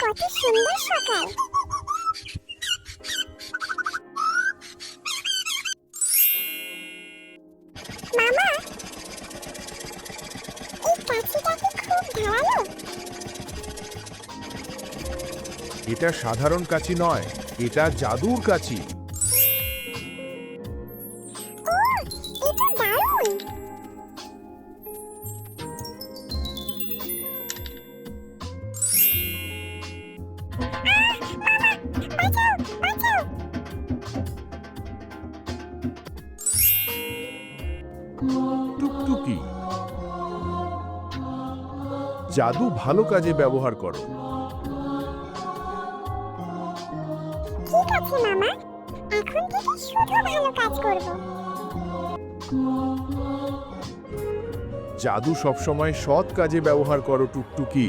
কত সুন্দর সকাল। মামা এই খুব এটা সাধারণ কাঁচি নয় এটা জাদুর কাঁচি। টুকটুকি। জাদু ভালো কাজে ব্যবহার করো। ঠিক আছে মামা। এখন থেকে শুধু ভালো কাজ করব। জাদু সবসময় সৎ কাজে ব্যবহার করো টুকটুকি।